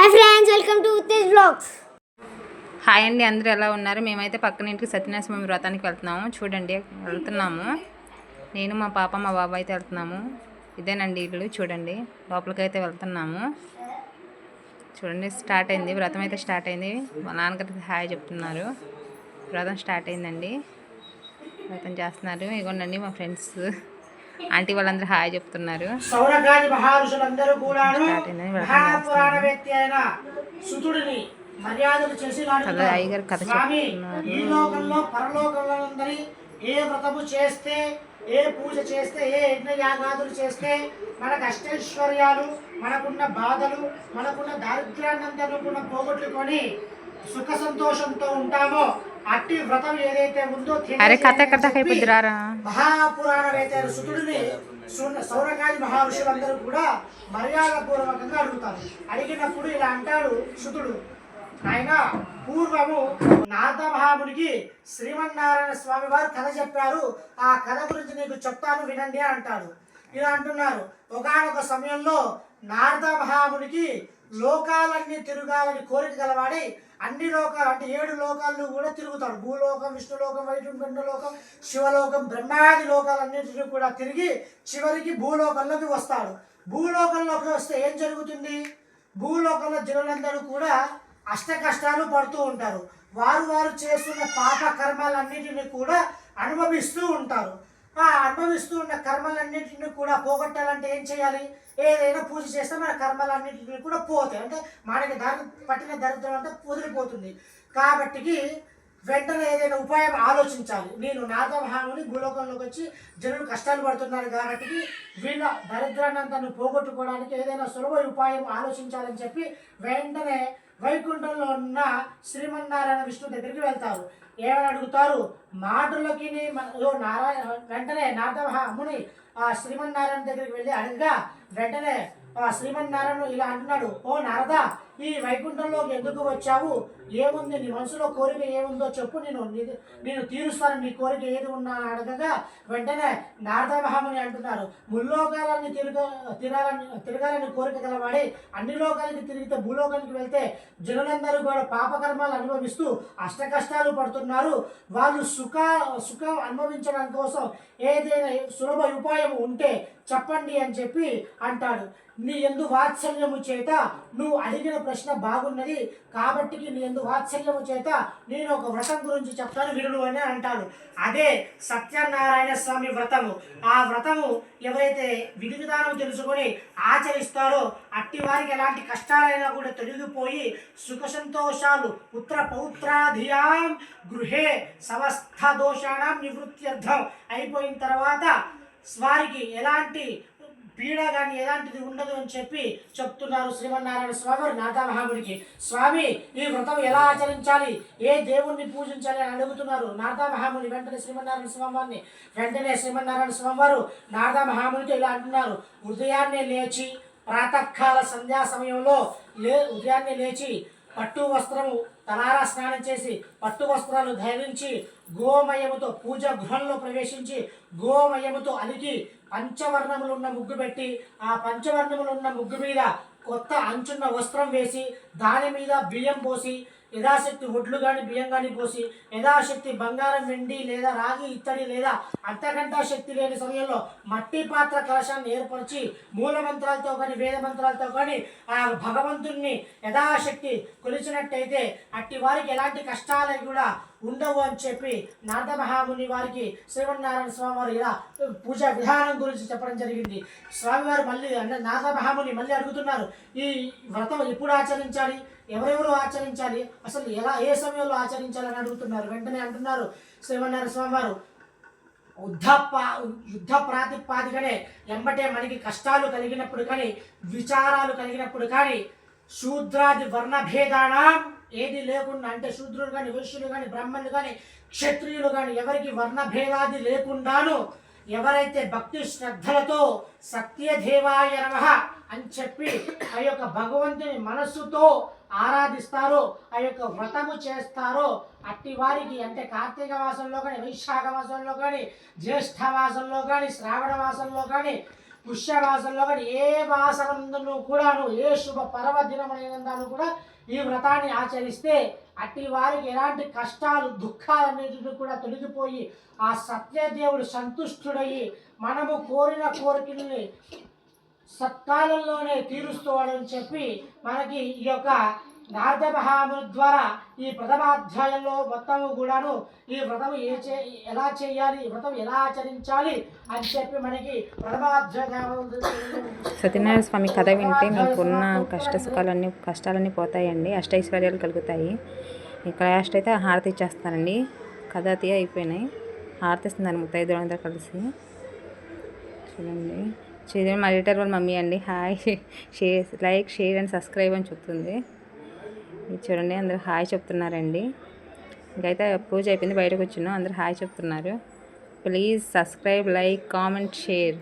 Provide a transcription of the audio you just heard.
Hi friends welcome to Uttej blogs hi అండి అందరూ ఎలా ఉన్నారు? మేమైతే పక్కన ఇంటికి సత్యనారాయణ వ్రతానికి వెళ్తున్నాము. చూడండి వెళ్తున్నాము. నేను మా పాప మా బాబా అయితే వెళ్తున్నాము. ఇదేనండి ఇల్లు చూడండి. లోపలికి అయితే వెళ్తున్నాము. చూడండి స్టార్ట్ అయింది. వ్రతం అయితే స్టార్ట్ అయింది. మా నాన్నగారికి హాయ్ చెప్తున్నారు. వ్రతం స్టార్ట్ అయిందండి. వ్రతం చేస్తున్నారు. ఇగోండి మా ఫ్రెండ్స్ ఆంటీ వాళ్ళందరూ హాయ్ చెప్తున్నారు. కథ. అయ్యగారు కథ అందరి ఏ వ్రతము చేస్తే ఏ పూజ చేస్తే ఏ యజ్ఞ యాగాదులు చేస్తే మనకు అష్టైశ్వర్యాలు మనకున్న బాధలు మనకున్న దారిద్ర్యాన్నంతను కూడా పోగొట్టుకొని సుఖ సంతోషంతో ఉంటామో అట్టి వ్రతం ఏదైతే ఉందో అరే కథ కథ మహాపురాణ సుతుడిని సు- సౌరగాది మహర్షులందరూ కూడా మర్యాద పూర్వకంగా అడుగుతారు. అడిగినప్పుడు ఇలా అంటాడు సుతుడు ఆయన పూర్వము నారద మహామునికి శ్రీమన్నారాయణ స్వామి వారు కథ చెప్పారు. ఆ కథ గురించి నీకు చెప్తాను వినండి అని అంటాడు. ఇలా అంటున్నారు. ఒకనొక సమయంలో నారద మహామునికి లోకాలన్నీ తిరగాలని కోరిక గలవాడి అన్ని లోకాలు అంటే ఏడు లోకాలు కూడా తిరుగుతాడు. భూలోకం విష్ణులోకం వైకుంఠ లోకం శివలోకం బ్రహ్మాది లోకాలన్నింటినీ కూడా తిరిగి చివరికి భూలోకంలోకి వస్తాడు. భూలోకంలోకి వస్తే ఏం జరుగుతుంది? భూలోకంలో జనులందరూ కూడా అష్ట కష్టాలు పడుతూ ఉంటారు. వారు వారు చేస్తున్న పాప కర్మలన్నిటిని కూడా అనుభవిస్తూ ఉంటారు. ఆ అనుభవిస్తూ ఉన్న కర్మలన్నింటినీ కూడా పోగొట్టాలంటే ఏం చేయాలి? ఏదైనా పూజ చేస్తే మన కర్మలన్నింటినీ కూడా పోతాయి. అంటే మనకి దారి పట్టిన దరిద్రం అంతా వదిలిపోతుంది. కాబట్టికి వెంటనే ఏదైనా ఉపాయం ఆలోచించాలి. నేను నాగమహాముని భూలోకంలోకి వచ్చి జనులు కష్టాలు పడుతున్నారు కాబట్టి వీళ్ళ దరిద్రాన్ని తను పోగొట్టుకోవడానికి ఏదైనా సులభ ఉపాయం ఆలోచించాలని చెప్పి వెంటనే వైకుంఠంలో ఉన్న శ్రీమన్నారాయణ విష్ణు దగ్గరికి వెళ్తారు. ఏమని అడుగుతారు? మాటలకి ఓ నారాయణ వెంటనే నారదముని ఆ శ్రీమన్నారాయణ దగ్గరికి వెళ్ళి అడగగా వెంటనే ఆ శ్రీమన్నారాయణ ఇలా అంటున్నాడు. ఓ నారద ఈ వైకుంఠంలోకి ఎందుకు వచ్చావు? ఏముంది? నీ మనసులో కోరిక ఏముందో చెప్పు. నేను నేను తీరుస్తాను. నీ కోరిక ఏది ఉన్నా అడగగా వెంటనే నారద మహాముని అంటున్నారు. ముల్లోకాలన్నీ తిరగ తిరగాలని తిరగాలని కోరిక గలవాడి అన్ని లోకాలకి తిరిగితే భూలోకానికి వెళ్తే జనులందరూ కూడా పాపకర్మాలు అనుభవిస్తూ అష్ట కష్టాలు పడుతున్నారు. వాళ్ళు సుఖ సుఖం అనుభవించడం కోసం ఏదైనా సులభ ఉపాయం ఉంటే చెప్పండి అని చెప్పి అంటాడు. నీ ఎందు వాత్సల్యము చేత నువ్వు అడిగిన ప్రశ్న బాగున్నది. కాబట్టి నీ ఎందు వాత్సల్యము చేత నేను ఒక వ్రతం గురించి చెప్తాను వినుడు అని అంటాడు. అదే సత్యనారాయణ స్వామి వ్రతము. ఆ వ్రతము ఎవరైతే విధి విధానం తెలుసుకొని ఆచరిస్తారో అట్టి వారికి ఎలాంటి కష్టాలైనా కూడా తొలగిపోయి సుఖ సంతోషాలు పుత్ర పౌత్రాధియాం గృహే సమస్త దోషాణం నివృత్త్యర్థం అయిపోయిన తర్వాత వారికి ఎలాంటి పీడ కానీ ఎలాంటిది ఉండదు అని చెప్పి చెప్తున్నారు శ్రీమన్నారాయణ స్వామి వారు నాథామహాముడికి స్వామి ఈ వ్రతం ఎలా ఆచరించాలి? ఏ దేవుణ్ణి పూజించాలి అని అడుగుతున్నారు నాథామహాముని వెంటనే శ్రీమన్నారాయణ స్వామి వారిని. వెంటనే శ్రీమన్నారాయణ స్వామి వారు నారదా ఇలా అంటున్నారు ఉదయాన్నే లేచి ప్రాతకాల సంధ్యా సమయంలో లే ఉదయాన్నే లేచి పట్టు వస్త్రము తలారా స్నానం చేసి పట్టు వస్త్రాలు ధరించి గోమయముతో పూజ గృహంలో ప్రవేశించి గోమయముతో అలికి పంచవర్ణములు ఉన్న ముగ్గు పెట్టి ఆ పంచవర్ణములు ఉన్న ముగ్గు మీద కొత్త అంచున్న వస్త్రం వేసి దాని మీద బియ్యం పోసి యథాశక్తి ఒడ్లు కానీ బియ్యం కానీ పోసి యథాశక్తి బంగారం వెండి లేదా రాగి ఇత్తడి లేదా అంతకంటా శక్తి లేని సమయంలో మట్టి పాత్ర కలశాన్ని ఏర్పరిచి మూల మంత్రాలతో కానీ వేద మంత్రాలతో కానీ ఆ భగవంతుణ్ణి యథాశక్తి కొలిచినట్టయితే అట్టి వారికి ఎలాంటి కష్టాలు కూడా ఉండవు అని చెప్పి నారద మహాముని వారికి శ్రీమన్నారాయణ స్వామి వారు ఇలా పూజ విధానం గురించి చెప్పడం జరిగింది. స్వామివారు మళ్ళీ అంటే నారద మహాముని మళ్ళీ అడుగుతున్నారు ఈ వ్రతం ఎప్పుడు ఆచరించాలి? ఎవరెవరు ఆచరించాలి? అసలు ఎలా ఏ సమయంలో ఆచరించాలని అడుగుతున్నారు? వెంటనే అంటున్నారు శ్రీమన్నారాయణ స్వామి వారు యుద్ధ యుద్ధ ప్రాతిపాదికనే ఎంబటే మనకి కష్టాలు కలిగినప్పుడు కానీ విచారాలు కలిగినప్పుడు కానీ శూద్రాది వర్ణభేదానం ఏది లేకుండా అంటే శూద్రులు కానీ వైశ్యులు కానీ బ్రాహ్మణులు కానీ క్షత్రియులు కానీ ఎవరికి వర్ణ భేదాది లేకుండాను ఎవరైతే భక్తి శ్రద్ధలతో సత్యదేవాయ నమః అని చెప్పి ఆ యొక్క భగవంతుని మనస్సుతో ఆరాధిస్తారో ఆ యొక్క వ్రతము చేస్తారో అట్టి వారికి అంటే కార్తీక మాసంలో కానీ వైశాఖ మాసంలో కానీ జ్యేష్ఠ మాసంలో కానీ శ్రావణ మాసంలో కానీ పుష్యమాసంలో కానీ ఏ మాసనందును కూడాను ఏ శుభ పర్వదినమైనందాను కూడా ఈ వ్రతాన్ని ఆచరిస్తే అట్టి వారికి ఎలాంటి కష్టాలు దుఃఖాలన్నిటిని కూడా తొలగిపోయి ఆ సత్యదేవుడు సంతుష్టుడయ్యి మనము కోరిన కోరికల్ని సత్కాలంలోనే తీరుస్తాడని చెప్పి మనకి ఈ యొక్క నారద మహాముని ద్వారా ఈ ప్రథమాధ్యాయంలో మొత్తము కూడాను ఈ వ్రతం ఏ చే ఎలా చేయాలి ఈ వ్రతం ఎలా ఆచరించాలి అని చెప్పి మనకి ప్రథమాధ్యాయం సత్యనారాయణ స్వామి కథ వింటే మీకున్న కష్ట సుఖాలన్నీ కష్టాలన్నీ పోతాయండి. అష్టైశ్వర్యాలు కలుగుతాయి. ఇక్కడ లాస్ట్ అయితే హారతి ఇచ్చేస్తానండి. కథ అతి అయిపోయినాయి. హారతి ఇస్తున్నాను ముత్తైదులందరూ కలిసి. చూడండి. చూడండి మా వాళ్ళ మమ్మీ అండి. Hi. Share like share and subscribe అని చెప్తుంది. చూడండి అందరూ హాయ్ చెప్తున్నారండి. ఇంకైతే పూజ అయిపోయింది బయటకు వచ్చినాం. అందరూ హాయ్ చెప్తున్నారు. Please subscribe like comment share.